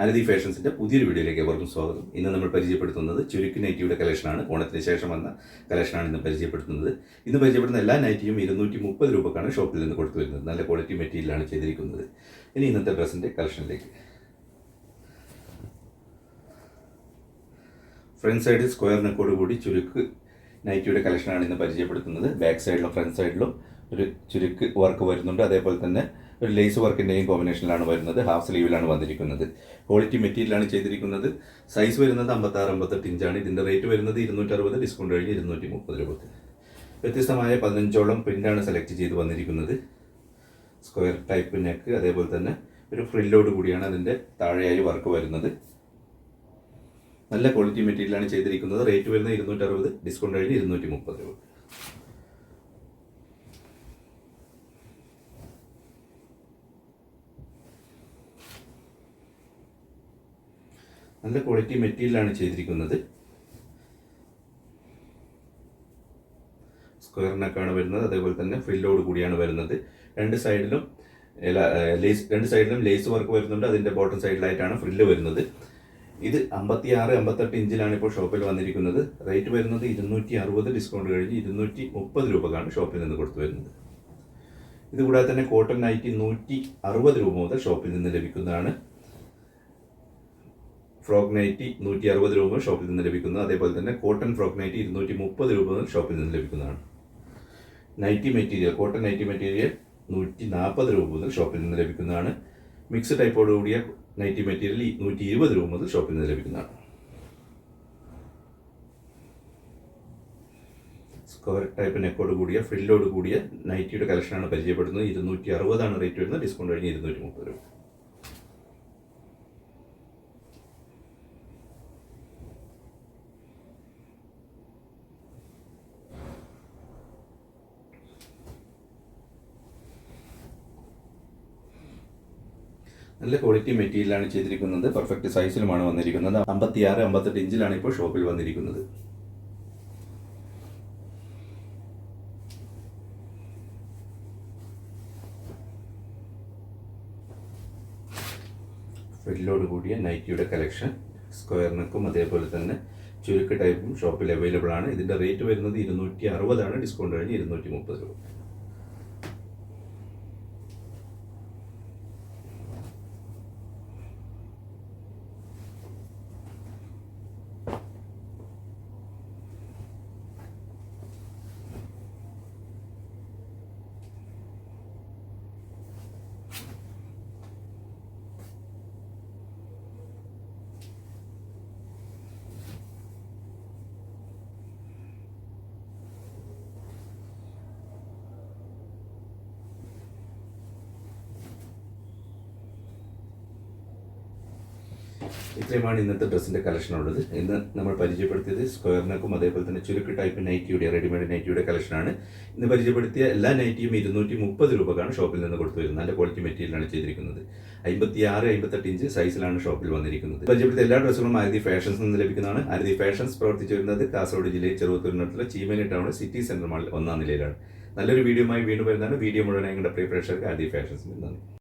ആരതി ഫാഷൻസിന്റെ പുതിയൊരു വീഡിയോയിലേക്ക് എവർക്കും സ്വാഗതം. ഇന്ന് നമ്മൾ പരിചയപ്പെടുത്തുന്നത് ചുരുക്ക് നൈറ്റിയുടെ കളക്ഷനാണ്. ഓണത്തിന് ശേഷം വന്ന കളക്ഷനാണ് ഇന്ന് പരിചയപ്പെടുത്തുന്നത്. ഇന്ന് പരിചയപ്പെടുന്ന എല്ലാ നൈറ്റിയും ഇരുന്നൂറ്റി മുപ്പത് രൂപക്കാണ് ഷോപ്പിൽ നിന്ന് കൊടുത്തു വരുന്നത് നല്ല ക്വാളിറ്റി മെറ്റീരിയലാണ് ചെയ്തിരിക്കുന്നത്. ഇനി ഇന്നത്തെ ഡ്രസ്സിന്റെ കളക്ഷനിലേക്ക്. ഫ്രണ്ട് സൈഡിൽ സ്ക്വയർ നെക്കോട് കൂടി ചുരുക്ക് നൈറ്റിയുടെ കളക്ഷനാണ് ഇന്ന് പരിചയപ്പെടുത്തുന്നത്. ബാക്ക് സൈഡിലും ഫ്രണ്ട് സൈഡിലും ഒരു ചുരുക്ക് വർക്ക് വരുന്നുണ്ട്. അതേപോലെ തന്നെ ഒരു ലേസ് വർക്കിന്റെയും കോമ്പിനേഷനിലാണ് വരുന്നത്. ഹാഫ് സ്ലീവിലാണ് വന്നിരിക്കുന്നത്. ക്വാളിറ്റി മെറ്റീരിയലാണ് ചെയ്തിരിക്കുന്നത്. സൈസ് വരുന്നത് അമ്പത്താറ് അമ്പത്തെട്ട് ഇഞ്ചാണ്. ഇതിന്റെ റേറ്റ് വരുന്നത് ഇരുന്നൂറ്ററുപത് ഡിസ്കൗണ്ട് കഴിഞ്ഞ് ഇരുന്നൂറ്റി മുപ്പത് രൂപക്ക്. വ്യത്യസ്തമായ പതിനഞ്ചോളം പ്രിന്റാണ് സെലക്ട് ചെയ്ത് വന്നിരിക്കുന്നത്. സ്ക്വയർ ടൈപ്പ് നെക്ക് അതേപോലെ തന്നെ ഒരു ഫ്രില്ലോട് കൂടിയാണ് അതിന്റെ താഴെയായി വർക്ക് വരുന്നത്. നല്ല ക്വാളിറ്റി മെറ്റീരിയലാണ് ചെയ്തിരിക്കുന്നത്. റേറ്റ് വരുന്നത് ഇരുന്നൂറ്റി അറുപത് ഡിസ്കൗണ്ട് കഴിഞ്ഞ് ഇരുന്നൂറ്റി മുപ്പത് രൂപ. നല്ല ക്വാളിറ്റി മെറ്റീരിയലാണ് ചെയ്തിരിക്കുന്നത്. സ്ക്വയറിനൊക്കെയാണ് വരുന്നത്. അതേപോലെ തന്നെ ഫ്രില്ലോട് കൂടിയാണ് വരുന്നത്. രണ്ട് സൈഡിലും ലേസ് രണ്ട് സൈഡിലും ലേസ് വർക്ക് വരുന്നുണ്ട്. അതിന്റെ ബോട്ടം സൈഡിലായിട്ടാണ് ഫ്രില്ല് വരുന്നത്. ഇത് അമ്പത്തി ആറ് അമ്പത്തെട്ട് ഇഞ്ചിലാണ് ഇപ്പോൾ ഷോപ്പിൽ വന്നിരിക്കുന്നത്. റേറ്റ് വരുന്നത് ഇരുന്നൂറ്റി അറുപത് ഡിസ്കൗണ്ട് കഴിഞ്ഞ് ഇരുന്നൂറ്റി മുപ്പത് രൂപക്കാണ് ഷോപ്പിൽ നിന്ന് കൊടുത്തു വരുന്നത്. ഇതുകൂടാതെ തന്നെ കോട്ടൺ നൈറ്റി നൂറ്റി അറുപത് രൂപ മുതൽ ഷോപ്പിൽ നിന്ന് ലഭിക്കുന്നതാണ്. ഫ്രോക്ക് നൈറ്റി നൂറ്റി അറുപത് രൂപ ഷോപ്പിൽ നിന്ന് ലഭിക്കുന്നത് അതേപോലെ തന്നെ കോട്ടൺ ഫ്രോക്ക് നൈറ്റി ഇരുന്നൂറ്റി മുപ്പത് രൂപ മുതൽ ഷോപ്പിൽ നിന്ന് ലഭിക്കുന്നതാണ്. Nighty material cotton nighty material നൂറ്റി നാൽപ്പത് രൂപ മുതൽ ഷോപ്പിൽ നിന്ന് ലഭിക്കുന്നതാണ്. മിക്സ് ടൈപ്പോട് കൂടിയ നൈറ്റി മെറ്റീരിയൽ നൂറ്റി ഇരുപത് രൂപ മുതൽ ഷോപ്പിൽ നിന്ന് ലഭിക്കുന്നതാണ്. സ്ക്വയർ ടൈപ്പ് നെക്കോട് കൂടിയ ഫ്രില്ലോട് കൂടിയ നൈറ്റിയുടെ കളക്ഷനാണ് പരിചയപ്പെടുന്നത്. ഇരുന്നൂറ്റി അറുപതാണ് റേറ്റ് വരുന്നത്. ഡിസ്കൗണ്ട് കഴിഞ്ഞ് ഇരുന്നൂറ്റി മുപ്പത് രൂപ. നല്ല ക്വാളിറ്റി മെറ്റീരിയലാണ് ചെയ്തിരിക്കുന്നത്. പെർഫെക്റ്റ് സൈസിലുമാണ് വന്നിരിക്കുന്നത്. അമ്പത്തിയാറ് അമ്പത്തെട്ട് ഇഞ്ചിലാണ് ഇപ്പോൾ ഷോപ്പിൽ വന്നിരിക്കുന്നത്. ഫ്രില്ലോട് കൂടിയ നൈറ്റിയുടെ കളക്ഷൻ സ്ക്വയർ നെക്കും അതേപോലെ തന്നെ ചുരുക്ക് ടൈപ്പും ഷോപ്പിൽ അവൈലബിൾ ആണ്. ഇതിന്റെ റേറ്റ് വരുന്നത് ഇരുന്നൂറ്റി അറുപതാണ്. ഡിസ്കൗണ്ട് കഴിഞ്ഞ് ഇരുന്നൂറ്റി മുപ്പത് രൂപ. ഇത്രയുമാണ് ഇന്നത്തെ ഡ്രസ്സിന്റെ കളക്ഷൻ ഉള്ളത്. ഇന്ന് നമ്മൾ പരിചയപ്പെടുത്തിയത് സ്ക്വയർ നെക്കും അതേപോലെ തന്നെ ചുരുക്ക് ടൈപ്പ് നൈറ്റിയുടെ റെഡിമെയ്ഡ് നൈറ്റിയുടെ കളക്ഷനാണ് ഇന്ന് പരിചയപ്പെടുത്തിയ എല്ലാ നൈറ്റിയും ഇരുന്നൂറ്റി മുപ്പത് രൂപക്കാണ് ഷോപ്പിൽ നിന്ന് കൊടുത്തു വരുന്നത്. നല്ല ക്വാളിറ്റി മെറ്റീരിയലാണ് ചെയ്തിരിക്കുന്നത്. അമ്പത്തി ആറ് അമ്പത്തെട്ട് ഇഞ്ച് സൈസിലാണ് ഷോപ്പിൽ വന്നിരിക്കുന്നത്. പരിചയപ്പെടുത്തിയ എല്ലാ ഡ്രസ്സുകളും ആരതി ഫാഷൻസ് നിന്ന് ലഭിക്കുന്നതാണ്. ആരതി ഫാഷൻസ് പ്രവർത്തിച്ചു വരുന്നത് കാസർഗോഡ് ജില്ലയിൽ ചെറുത്തൂരിനടുത്തുള്ള ചീമേനി ടൗൺ സിറ്റി സെന്റർ മാളിൽ ഒന്നാം നിലയിലാണ്. നല്ലൊരു വീഡിയോയുമായി വീണ്ടും വരുന്നതാണ്. വീഡിയോ മുഴുവൻ ഞങ്ങളുടെ പ്രിയ പ്രേക്ഷകർക്ക് ആരതി ഫാഷൻസിന് നന്ദി.